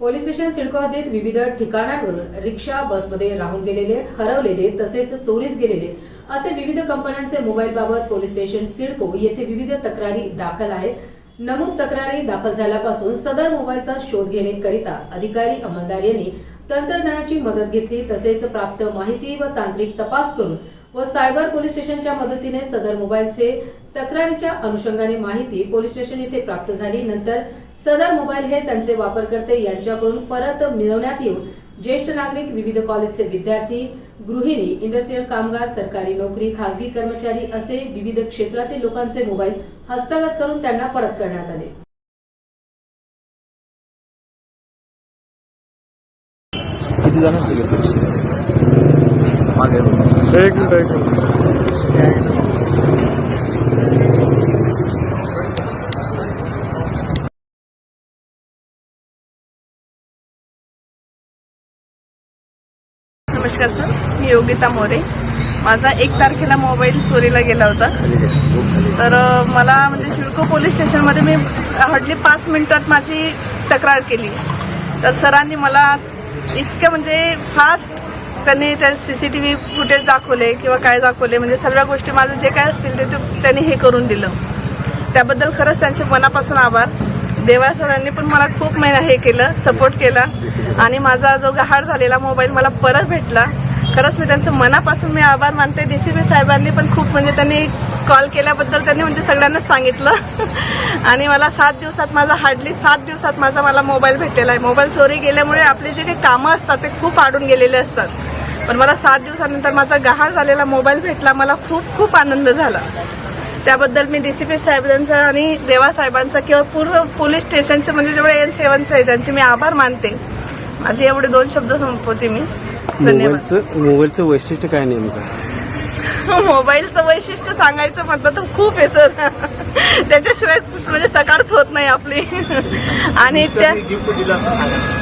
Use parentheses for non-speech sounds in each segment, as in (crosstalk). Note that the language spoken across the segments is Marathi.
पोलीस स्टेशन सिडको हद्दीत विविध ठिकाणांवरून रिक्षा बसमध्ये राहून गेलेले हरवलेले तसेच चोरीस गेलेले असे विविध कंपन्यांचे मोबाईल बाबत पोलीस स्टेशन सिडको येथे विविध तक्रारी दाखल आहेत. नमूद तक्रारी दाखल झाल्यापासून सदर मोबाईलचा शोध घेण्याकरिता अधिकारी अंमलदार यांनी तंत्रज्ञानाची मदत घेतली तसेच प्राप्त माहिती व तांत्रिक तपास करून व सायबर पोलीस स्टेशनच्या मदतीने सदर मोबाईलचे तक्रारीच्या अनुषंगाने माहिती पोलीस स्टेशन येथे प्राप्त झाली. नंतर सदर मोबाईल हे त्यांचे वापरकर्ते यांच्याकडून परत मिळवण्यात येऊन ज्येष्ठ नागरिक विविध कॉलेजचे विद्यार्थी गृहिणी इंडस्ट्रीयल कामगार सरकारी नोकरी खासगी कर्मचारी असे विविध क्षेत्रातील लोकांचे मोबाईल हस्तगत करून त्यांना परत करण्यात आले. किती एक मिनिट एक मिनिट. नमस्कार सर. मी योगिता मोरे. माझा एक तारखेला मोबाईल चोरीला गेला होता. तर मला म्हणजे शिडको पोलीस स्टेशनमध्ये मी हार्डली पाच मिनिटात माझी तक्रार केली. तर सरांनी मला इतकं म्हणजे फास्ट त्यांनी त्या C C T V footage दाखवले किंवा काय दाखवले म्हणजे सगळ्या गोष्टी माझं जे काय असतील ते ते त्यांनी हे करून दिलं. त्याबद्दल खरंच त्यांचे मनापासून आभार. देवा सरांनी पण मला खूप महिना हे केलं सपोर्ट केला. आणि माझा जो गहाळ झालेला मोबाईल मला परत भेटला. खरंच मी त्यांचं मनापासून मी आभार मानते. डी सी बी साहेबांनी पण खूप म्हणजे त्यांनी कॉल केल्याबद्दल त्यांनी म्हणजे सगळ्यांनाच सांगितलं. आणि मला सात दिवसात माझा हार्डली सात दिवसात माझा मला मोबाईल भेटलेला आहे. मोबाईल चोरी गेल्यामुळे आपले जे काही कामं असतात ते खूप आडून गेलेले असतात. पण मला सात दिवसानंतर माझा गहाळ झालेला मोबाईल भेटला मला खूप खूप आनंद झाला. त्याबद्दल मी डी सी पी साहेबांचा आणि देवा साहेबांचा किंवा पूर्ण पोलीस स्टेशनचे म्हणजे जेवढे एन सेवनचे आहे त्यांचे मी आभार मानते. माझे एवढे दोन शब्द संपवते मी. धन्यवाद. मोबाईलचं वैशिष्ट्य काय नेमकं? (laughs) मोबाईलचं वैशिष्ट्य सांगायचं म्हटलं तर खूप आहे सर. त्याच्याशिवाय म्हणजे सकाळच होत नाही आपली. आणि त्या गिफ्ट दिलं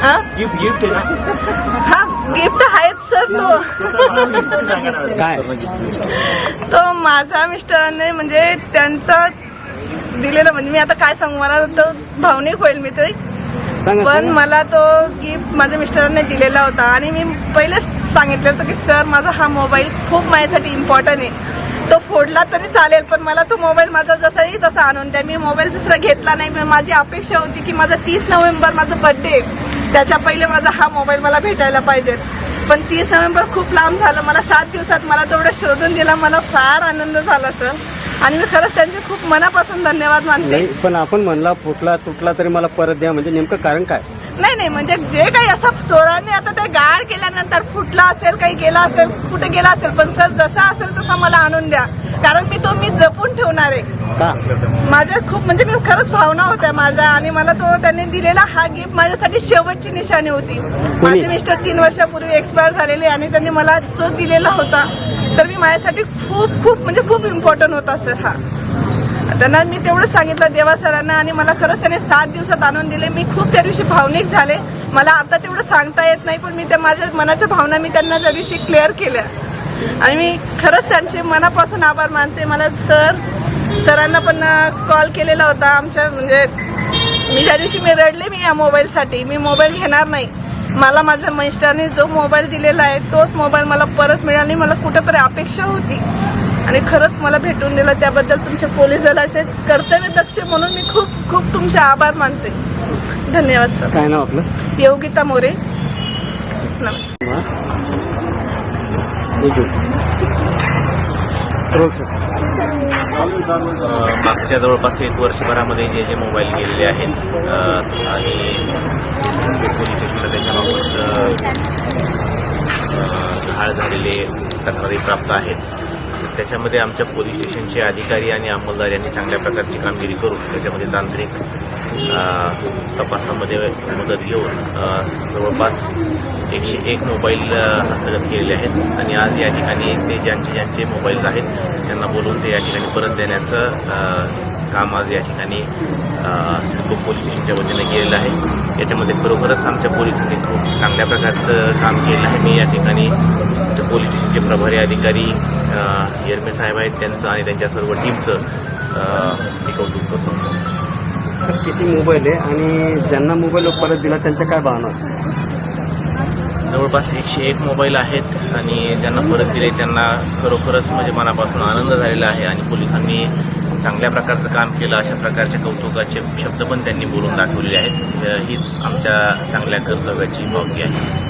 हा? गिफ्ट गिफ्ट आहे ना? हा गिफ्ट आहेच सर तो. काय? तो माझा मिस्टरांनी म्हणजे त्यांचा दिलेला म्हणजे मी आता काय सांगू मला तो भावनिक होईल मी तरी. सांगा पण. मला तो गिफ्ट माझ्या मिस्टरांनी दिलेला होता. आणि मी पहिलेच सांगितलं होतं की सर माझा हा मोबाईल खूप माझ्यासाठी इम्पॉर्टंट आहे. तो फोडला तरी चालेल पण मला तो मोबाईल माझा जसाही तसा आणून द्या. मी मोबाईल दुसरा घेतला नाही. पण माझी अपेक्षा होती की माझा तीस नोव्हेंबर माझा बर्थडे त्याच्या पहिले माझा हा मोबाईल मला भेटायला पाहिजे. पण तीस नोव्हेंबर खूप लांब झालं. मला सात दिवसात मला तेवढं शोधून दिला. मला फार आनंद झाला सर. आणि मी खरंच त्यांचे खूप मनापासून धन्यवाद मानते. पण आपण म्हणला फुटला तुटला तरी मला परत द्या. म्हणजे नेमकं कारण काय? नाही नाही म्हणजे जे काही असं चोरांनी आता ते गाड केल्यानंतर फुटला असेल काही गेला असेल कुठे गेला असेल पण सर जसा असेल तसा मला आणून द्या. कारण मी तो मी जपून ठेवणार आहे. माझ्या खूप म्हणजे मी खरंच भावना होत्या माझ्या आणि मला तो त्यांनी दिलेला हा गिफ्ट माझ्यासाठी शेवटची निशाणी होती. माझे मिस्टर तीन वर्षापूर्वी एक्सपायर झालेले आणि त्यांनी मला जो दिलेला होता तर मी माझ्यासाठी खूप खूप म्हणजे खूप इम्पॉर्टंट होता सर हा. त्यांना मी तेवढं सांगितलं देवा सरांना आणि मला खरंच त्याने सात दिवसात आणून दिले. मी खूप त्या दिवशी भावनिक झाले. मला आता तेवढं सांगता येत नाही पण मी त्या माझ्या मनाच्या भावना मी त्यांना त्या दिवशी क्लिअर केल्या. आणि मी खरंच त्यांचे मनापासून आभार मानते. मला सर सरांना पण कॉल केलेला होता आमच्या म्हणजे मी ज्या दिवशी मी रडले मी या मोबाईलसाठी मी मोबाईल घेणार नाही. मला माझ्या मिस्टरने जो मोबाईल दिलेला आहे तोच मोबाईल मला परत मिळाला मला कुठेतरी अपेक्षा होती. आणि खरंच मला भेटून दिलं त्याबद्दल तुमच्या पोलीस दलाचे कर्तव्य दक्ष म्हणून मी खूप खूप तुमचे आभार मानते. धन्यवाद सर काय नाव आपलं? योगिता मोरे. नमस्कार. मागच्या जवळपास एक वर्षभरामध्ये जे जे मोबाईल गेलेले आहेत आणि पोलीस स्टेशनला त्याच्याबाबत गहाळ झालेले तक्रारी प्राप्त आहेत. त्याच्यामध्ये आमच्या पोलीस स्टेशनचे अधिकारी आणि अंमलदार यांनी चांगल्या प्रकारची कामगिरी करून त्याच्यामध्ये तांत्रिक तपासामध्ये मदत घेऊन जवळपास एकशे एक मोबाईल हस्तगत केलेले आहेत. आणि आज या ठिकाणी ते ज्यांचे ज्यांचे मोबाईल आहेत त्यांना बोलवून ते या ठिकाणी परत देण्याचं काम आज या ठिकाणी सिडको पोलीस स्टेशनच्या वतीने केलेलं आहे. याच्यामध्ये खरोखरच आमच्या पोलिसांनी खूप चांगल्या प्रकारचं काम केलं आहे. मी या ठिकाणी पोलीस स्टेशनचे प्रभारी अधिकारी येरमे साहेब आहेत त्यांचं आणि त्यांच्या सर्व टीमचं कौतुक करतो. सर किती मोबाईल आहे आणि ज्यांना मोबाईल परत दिला त्यांच्या काय भावना? जवळपास एकशे एक मोबाईल आहेत आणि ज्यांना परत दिले त्यांना खरोखरच म्हणजे मनापासून आनंद झालेला आहे आणि पोलिसांनी चांगल्या प्रकारचं काम केलं अशा प्रकारचे कौतुकाचे शब्द पण त्यांनी बोलून दाखवलेले आहेत. हीच आमच्या चांगल्या कर्तव्याची पावती आहे.